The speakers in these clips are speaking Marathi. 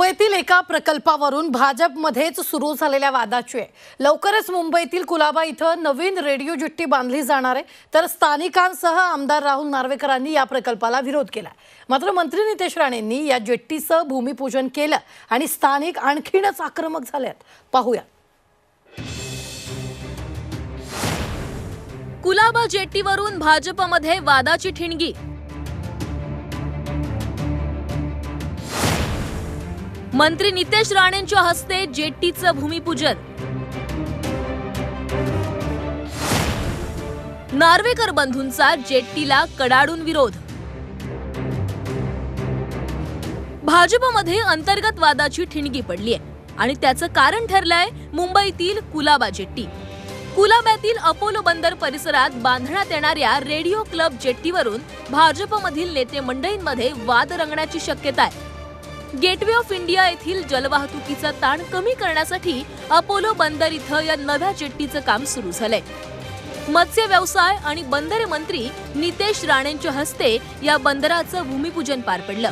मुंबईतील एका प्रकल्पावरून भाजपमध्येच सुरू झालेल्या वादाची आहे. लवकरच मुंबईतील कुलाबा इथं नवीन रेडिओ जुट्टी बांधली जाणार आहे. तर स्थानिकांसह आमदार राहुल नार्वेकरांनी या प्रकल्पाला विरोध केला मात्र मंत्री नितेश राणेंनी या जेट्टीचं भूमिपूजन केलं आणि स्थानिक आणखीनच आक्रमक झाल्यात. पाहूया. कुलाबा जेट्टीवरून भाजपमध्ये वादाची ठिणगी. मंत्री नितेश राणेंच्या हस्ते जेट्टीचं भूमिपूजन. नार्वेकर बंधूंचा जेट्टीला कडाडून विरोध. भाजपमध्ये अंतर्गत वादाची ठिणगी पडली आहे आणि त्याचं कारण ठरलंय मुंबईतील कुलाबा जेट्टी. कुलाब्यातील अपोलो बंदर परिसरात बांधण्यात येणाऱ्या रेडिओ क्लब जेट्टीवरून भाजपमधील नेते मंडळींमध्ये वाद रंगण्याची शक्यता आहे गेटवे ऑफ इंडिया येथील जलवाहतुकीचा ताण कमी करण्यासाठी अपोलो बंदर इथं या नव्या जेट्टीचं काम सुरू झालंय. मत्स्य व्यवसाय आणि बंदरे मंत्री नितेश राणेंच्या हस्ते या बंदराचं भूमिपूजन पार पडलं.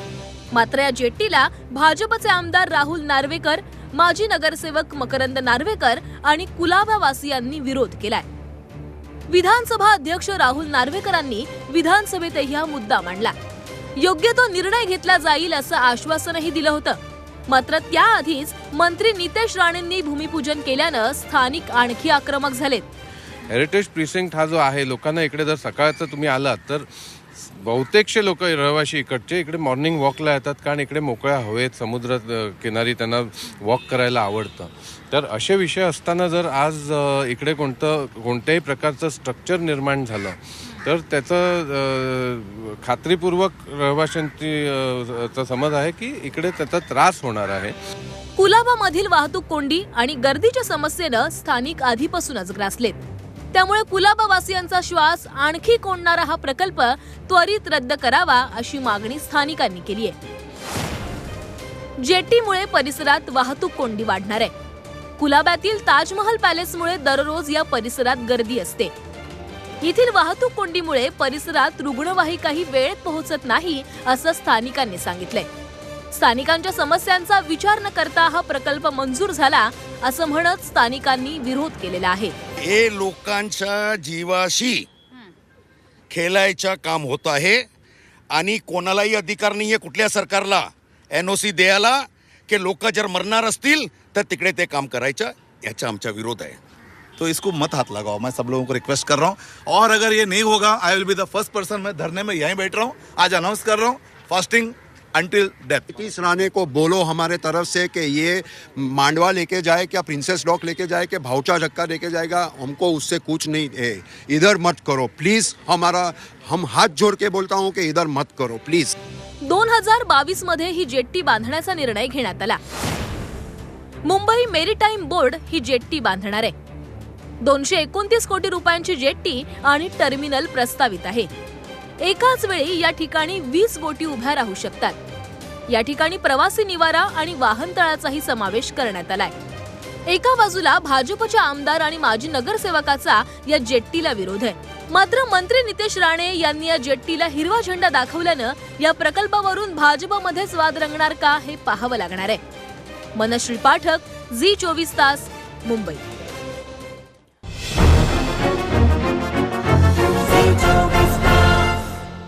मात्र या जेट्टीला भाजपचे आमदार राहुल नार्वेकर माजी नगरसेवक मकरंद नार्वेकर आणि कुलाबावासियांनी विरोध केलाय. विधानसभा अध्यक्ष राहुल नार्वेकरांनी विधानसभेतही हा मुद्दा मांडला. योग्य तो निर्णय घेतला जाईल असं आश्वासनही दिलं होतं. मात्र त्याआधीच मंत्री नितेश राणेंनी भूमिपूजन केल्यानं स्थानिक आणखी आक्रमक झालेत. हेरिटेज प्रिसिंक्ट हा जो आहे लोकांना इकडे जर सकाळचं तुम्ही आलात तर बहुतेकशे लोक रहिवाशी इकडचे इकडे मॉर्निंग वॉकला येतात कारण इकडे मोकळ्या हवेत समुद्र अ, किनारी त्यांना वॉक करायला आवडतं. तर असे विषय असताना जर आज अ, इकडे कोणतं कोणत्याही प्रकारचं स्ट्रक्चर निर्माण झालं तर त्याचं खात्रीपूर्वक रहिवाशांची समज आहे की इकडे त्याचा त्रास होणार आहे. कुलाबामधील वाहतूक कोंडी आणि गर्दीच्या समस्येनं स्थानिक आधीपासूनच ग्रासलेत. त्यामुळे कुलाबावासियांचा श्वास आणखी कोंडणारा हा प्रकल्प त्वरित रद्द करावा अशी मागणी स्थानिकांनी केली आहे. जेटीमुळे परिसरात वाहतूक कोंडी वाढणार आहे. कुलाब्यातील ताजमहल पॅलेसमुळे दररोज या परिसरात गर्दी असते. येथील वाहतूक कोंडीमुळे परिसरात रुग्णवाहिकाही वेळेत पोहोचत नाही असं स्थानिकांनी सांगितलंय. स्थानिकांच्या समस्यांचा विचार न करता हा प्रकल्प मंजूर झाला असं म्हणत स्थानिकांनी विरोध केलेला आहे. हे लोकांच्या जीवाशी खेळायचं काम होत आहे आणि कोणालाही अधिकार नाही आहे कुठल्या सरकारला एन ओ सी द्यायला की लोक जर मरणार असतील तर तिकडे ते काम करायचं याचा आमचा विरोध आहे. तो इसको मत हाथ लगाओ। मैं सब लोगों को रिक्वेस्ट कर रहा हूँ। और अगर ये नहीं होगा I will be the first person मैं धरने में यहीं बैठ रहा हूँ। आज अनाउंस कर रहा हूँ fasting until death Nitish Rane को बोलो हमारे तरफ से कि ये मांडवा लेके जाए क्या प्रिंसेस डॉक लेके जाए कि भावचा झक्का लेके जाएगा हमको उससे कुछ नहीं है इधर मत करो। प्लीज हमारा हम हाथ जोड़ के बोलता हूँ कि इधर मत करो प्लीज दोन हजार बावीसमध्ये ही जेट्टी बांधण्याचा निर्णय घेण्यात आला. मुंबई मेरीटाईम बोर्ड ही जेट्टी बांधणार आहे. दोनशे एकोणतीस कोटी रुपयांची जेट्टी आणि टर्मिनल प्रस्तावित आहे. एकाच वेळी या ठिकाणी वीस बोटी उभ्या राहू शकतात. या ठिकाणी प्रवासी निवारा आणि वाहनतळाचाही समावेश करण्यात आलाय. एका बाजूला भाजपच्या आमदार आणि माजी नगरसेवकाचा या जेट्टीला विरोध आहे. मात्र मंत्री नितेश राणे यांनी या जेट्टीला हिरवा झेंडा दाखवल्यानं या प्रकल्पावरून भाजपमध्येच वाद रंगणार का हे पाहावं लागणार आहे. मनश्री पाठक झी चोवीस तास मुंबई.